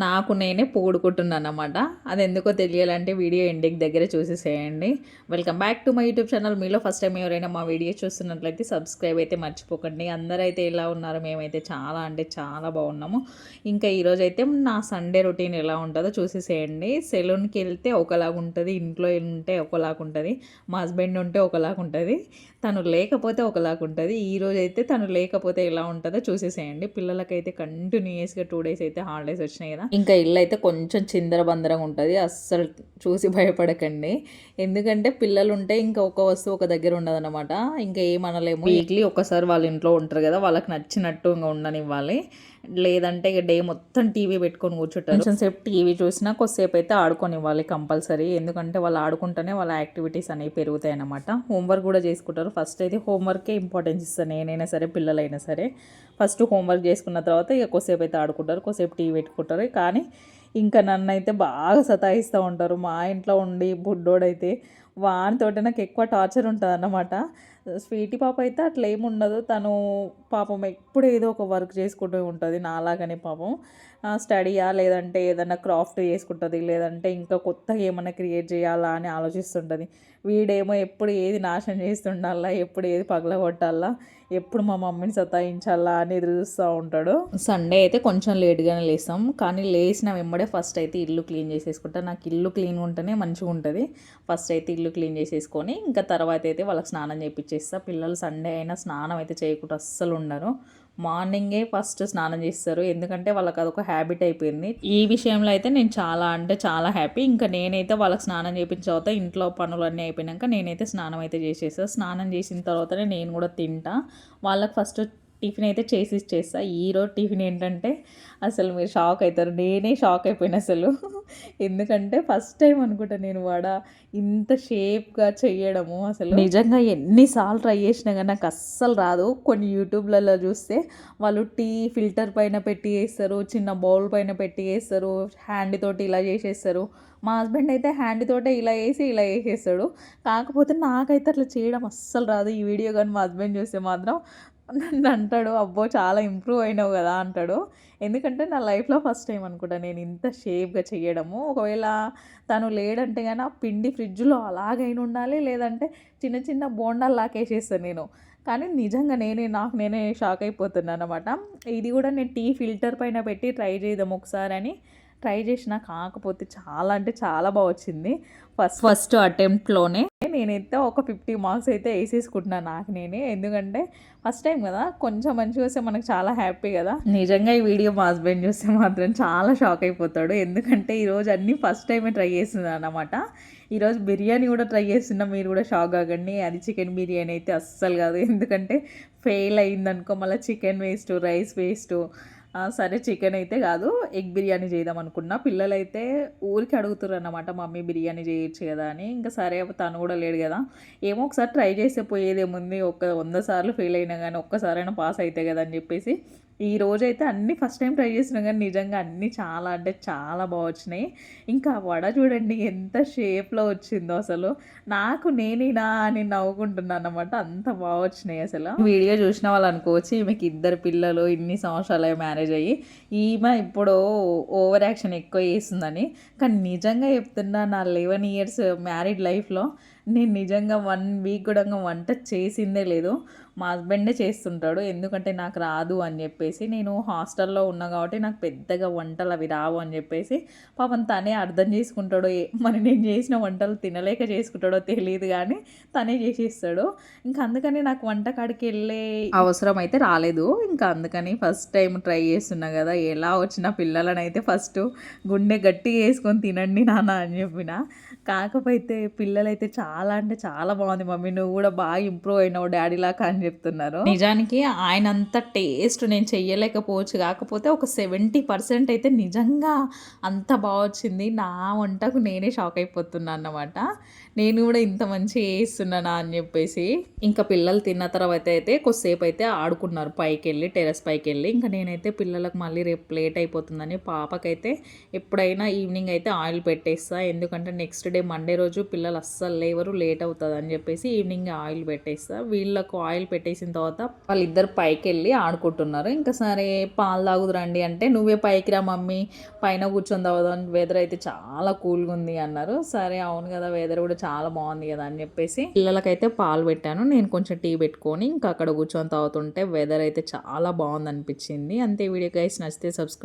నాకు నేనే పొగుడుకుంటున్నాను అనమాట అది ఎందుకో తెలియాలంటే వీడియో ఎండింగ్ దగ్గర చూసేసేయండి. Welcome back to my YouTube channel. మీలో ఫస్ట్ టైం ఎవరైనా మా వీడియో చూస్తున్నట్లయితే సబ్స్క్రైబ్ అయితే మర్చిపోకండి. అందరైతే ఎలా ఉన్నారు మేమైతే చాలా అంటే చాలా బాగున్నాము. ఇంకా ఈరోజు అయితే నా సండే రొటీన్ ఎలా ఉంటుందో చూసేసేయండి. సెలూన్కి వెళ్తే ఒకలాగా ఉంటుంది ఇంట్లో ఉంటే ఒకలాగా ఉంటుంది మా హస్బెండ్ ఉంటే ఒకలాగా ఉంటుంది తను లేకపోతే ఒకలాగా ఉంటుంది. ఈ రోజు అయితే తను లేకపోతే ఎలా ఉంటుందో చూసేసేయండి. పిల్లలకైతే కంటిన్యూస్గా టూ డేస్ అయితే హాలిడేస్ వచ్చినాయి కదా ఇంకా ఇల్లు అయితే కొంచెం చిందరబందరంగా ఉంటుంది. అస్సలు చూసి భయపడకండి. ఎందుకంటే పిల్లలు ఉంటే ఇంకా ఒక వస్తువు ఒక దగ్గర ఉండదన్నమాట. ఇంకా ఏమనలేము. వీక్లీ ఒకసారి వాళ్ళ ఇంట్లో ఉంటారు కదా వాళ్ళకి నచ్చినట్టు ఇంకా ఉండనివ్వాలి. లేదంటే ఇక డే మొత్తం టీవీ పెట్టుకొని కూర్చుంటారు. కొంచెం సేపు టీవీ చూసినా కొద్దిసేపు అయితే ఆడుకొని ఇవ్వాలి కంపల్సరీ. ఎందుకంటే వాళ్ళు ఆడుకుంటేనే వాళ్ళ యాక్టివిటీస్ అనేవి పెరుగుతాయి అన్నమాట. హోంవర్క్ కూడా చేసుకుంటారు. ఫస్ట్ అయితే హోంవర్కే ఇంపార్టెన్స్ ఇస్తాను నేనైనా సరే పిల్లలైనా సరే. ఫస్ట్ హోంవర్క్ చేసుకున్న తర్వాత ఇక కొద్దిసేపు అయితే ఆడుకుంటారు. కొద్దిసేపు టీవీ పెట్టుకుంటారు. కానీ ఇంకా నన్ను అయితే బాగా సతాయిస్తూ ఉంటారు. మా ఇంట్లో ఉండి బుడ్డోడైతే వానితోటి నాకు ఎక్కువ టార్చర్ ఉంటుంది అన్నమాట స్వీటీ పాప అయితే అట్లా ఏమి ఉండదు. తను పాపం ఎప్పుడు ఏదో ఒక వర్క్ చేసుకుంటూ ఉంటుంది. నాలాగనే పాపం స్టడీయా లేదంటే ఏదైనా క్రాఫ్ట్ చేసుకుంటుంది లేదంటే ఇంకా కొత్తగా ఏమైనా క్రియేట్ చేయాలా అని ఆలోచిస్తుంటుంది. వీడేమో ఎప్పుడు ఏది నాశనం చేస్తుండాలా ఎప్పుడు ఏది పగలగొట్టాలా ఎప్పుడు మా మమ్మీని సతాయించాలా అని ఎదురు చూస్తూ ఉంటాడు. సండే అయితే కొంచెం లేట్గానే లేస్తాం. కానీ లేచిన వెంబడే ఫస్ట్ అయితే ఇల్లు క్లీన్ చేసేసుకుంటా. నాకు ఇల్లు క్లీన్ ఉంటేనే మంచిగా ఉంటుంది ఫస్ట్ అయితే ఇల్లు క్లీన్ చేసేసుకొని ఇంకా తర్వాత అయితే వాళ్ళకి స్నానం చేస్తా. పిల్లలు సండే అయినా స్నానం అయితే చేయకుండా అస్సలు ఉండరు. మార్నింగే ఫస్ట్ స్నానం చేస్తారు. ఎందుకంటే వాళ్ళకి అదొక హ్యాబిట్ అయిపోయింది. ఈ విషయంలో అయితే నేను చాలా అంటే చాలా హ్యాపీ ఇంకా నేనైతే వాళ్ళకి స్నానం చేయించిన తర్వాత ఇంట్లో పనులన్నీ అయిపోయినాక నేనైతే స్నానం అయితే చేసేస్తాను స్నానం చేసిన తర్వాతనే నేను కూడా తింటా. వాళ్ళకి ఫస్ట్ టిఫిన్ అయితే చేసి ఇచ్చేస్తా. ఈరోజు టిఫిన్ ఏంటంటే అసలు మీరు షాక్ అవుతారు. నేనే షాక్ అయిపోయిన అసలు. ఎందుకంటే ఫస్ట్ టైం అనుకుంటా నేను వడ ఇంత షేప్గా చేయడము అసలు. నిజంగా ఎన్నిసార్లు ట్రై చేసినా కానీ నాకు అస్సలు రాదు. కొన్ని యూట్యూబ్లలో చూస్తే వాళ్ళు టీ ఫిల్టర్ పైన పెట్టి వేస్తారు చిన్న బౌల్ పైన పెట్టి వేస్తారు హ్యాండ్ తోటి ఇలా చేసేస్తారు. మా హస్బెండ్ అయితే హ్యాండ్ తోటే ఇలా వేసి ఇలా వేసేస్తాడు కాకపోతే నాకైతే అట్లా చేయడం అస్సలు రాదు. ఈ వీడియో కానీ మా హస్బెండ్ చూస్తే మాత్రం నన్ను అంటాడు అబ్బో చాలా ఇంప్రూవ్ అయినావు కదా అంటాడు. ఎందుకంటే నా లైఫ్లో ఫస్ట్ టైం అనుకుంటా నేను ఇంత షేప్గా చేయడము ఒకవేళ తను లేడంటే కానీ ఆ పిండి ఫ్రిడ్జ్లో అలాగైన ఉండాలి లేదంటే చిన్న చిన్న బోండాలు లాకేసేస్తాను నేను. కానీ నిజంగా నేనే నాకు నేనే షాక్ అయిపోతున్నాను అనమాట ఇది కూడా నేను టీ ఫిల్టర్ పైన పెట్టి ట్రై చేద్దాం ఒకసారి అని ట్రై చేసిన కాకపోతే చాలా అంటే చాలా బాగా వచ్చింది. ఫస్ట్ ఫస్ట్ అటెంప్ట్లోనే నేనైతే ఒక ఫిఫ్టీ మార్క్స్ అయితే వేసేసుకుంటున్నాను నాకు నేనే. ఎందుకంటే ఫస్ట్ టైం కదా కొంచెం మంచిగా వస్తే మనకు చాలా హ్యాపీ కదా. నిజంగా ఈ వీడియో మా హస్బెండ్ చూస్తే మాత్రం చాలా షాక్ అయిపోతాడు. ఎందుకంటే ఈరోజు అన్నీ ఫస్ట్ టైమే ట్రై చేస్తున్నాను అనమాట ఈరోజు బిర్యానీ కూడా ట్రై చేస్తున్నా మీరు కూడా షాక్ కాకండి అది చికెన్ బిర్యానీ అయితే అస్సలు కాదు. ఎందుకంటే ఫెయిల్ అయిందనుకో మళ్ళీ చికెన్ వేస్ట్ రైస్ వేస్ట్ సరే చికెన్ అయితే కాదు ఎగ్ బిర్యానీ చేద్దాం అనుకున్నా. పిల్లలైతే ఊరికి అడుగుతారు అన్నమాట మమ్మీ బిర్యానీ చేయొచ్చు కదా అని. ఇంకా సరే తను కూడా లేడు కదా. ఏమో ఒకసారి ట్రై చేసే పోయేదేముంది ఒక వంద సార్లు ఫెయిల్ అయినా కానీ ఒక్కసారైనా పాస్ అవుతాయి కదా అని చెప్పేసి ఈ రోజు అయితే అన్నీ ఫస్ట్ టైం ట్రై చేసినా కానీ నిజంగా అన్నీ చాలా అంటే చాలా బాగా వచ్చినాయి. ఇంకా వడ చూడండి ఎంత షేప్లో వచ్చిందో అసలు. నాకు నేనేనా అని నవ్వుకుంటున్నాను అనమాట అంత బాగా వచ్చినాయి అసలు. వీడియో చూసిన వాళ్ళు అనుకోవచ్చు ఈమెకి ఇద్దరు పిల్లలు ఇన్ని సంవత్సరాలు మ్యారేజ్ అయ్యి ఈమె ఇప్పుడు ఓవర్ యాక్షన్ ఎక్కువ చేస్తుందని. కానీ నిజంగా చెప్తున్నా నా లెవెన్ ఇయర్స్ మ్యారీడ్ లైఫ్లో నేను నిజంగా వన్ వీక్ కూడా వంట చేసిందే లేదు. మా హస్బెండే చేస్తుంటాడు. ఎందుకంటే నాకు రాదు అని చెప్పేసి నేను హాస్టల్లో ఉన్నా కాబట్టి నాకు పెద్దగా వంటలు అవి రావు అని చెప్పేసి పాపం తనే అర్థం చేసుకుంటాడు మరి నేను చేసిన వంటలు తినలేక చేసుకుంటాడో తెలియదు కానీ తనే చేసేస్తాడు. ఇంకా అందుకని నాకు వంటకాడికి వెళ్ళే అవసరం అయితే రాలేదు. ఇంకా అందుకని ఫస్ట్ టైం ట్రై చేస్తున్నా కదా ఎలా వచ్చిన పిల్లలని అయితే ఫస్ట్ గుండె గట్టిగా వేసుకొని తినండి నాన్న అని చెప్పిన. కాకపోతే పిల్లలైతే చాలా అంటే చాలా బాగుంది మమ్మీ. నువ్వు కూడా బాగా ఇంప్రూవ్ అయినావు డాడీ లాగా అని చెప్తున్నారు. నిజానికి ఆయన అంత టేస్ట్ నేను చెయ్యలేకపోవచ్చు. కాకపోతే ఒక సెవెంటీ పర్సెంట్ అయితే నిజంగా అంత బాగా వచ్చింది. నా వంటకు నేనే షాక్ అయిపోతున్నా అన్నమాట. నేను కూడా ఇంత మంచిగా వేస్తున్నానా అని చెప్పేసి ఇంకా పిల్లలు తిన్న తర్వాత అయితే కొద్దిసేపు అయితే ఆడుకున్నారు. పైకి వెళ్ళి టెరస్ పైకి వెళ్ళి ఇంకా నేనైతే పిల్లలకు మళ్ళీ రేపు లేట్ అయిపోతుందని పాపకైతే ఎప్పుడైనా ఈవినింగ్ అయితే ఆయిల్ పెట్టేస్తా. ఎందుకంటే నెక్స్ట్ డే మండే రోజు పిల్లలు అస్సలు లేవరు లేట్ అవుతుంది అని చెప్పేసి ఈవినింగ్ ఆయిల్ పెట్టేస్తా. వీళ్ళకు ఆయిల్ పెట్టేసిన తర్వాత వాళ్ళిద్దరు పైకి వెళ్ళి ఆడుకుంటున్నారు. ఇంకా సరే పాలు తాగుదురండి అంటే నువ్వే పైకి రా మమ్మీ పైన కూర్చొని తాగుదాం. వెదర్ అయితే చాలా కూల్గా ఉంది అన్నారు. సరే అవును కదా వెదర్ కూడా చాలా బాగుంది కదా అని చెప్పేసి పిల్లలకైతే పాలు పెట్టాను. నేను కొంచెం టీ పెట్టుకొని ఇంకా అక్కడ కూర్చొని తాగుతుంటే వెదర్ అయితే చాలా బాగుంది అనిపించింది అంతే వీడియో గైస్ నచ్చితే సబ్స్క్రైబ్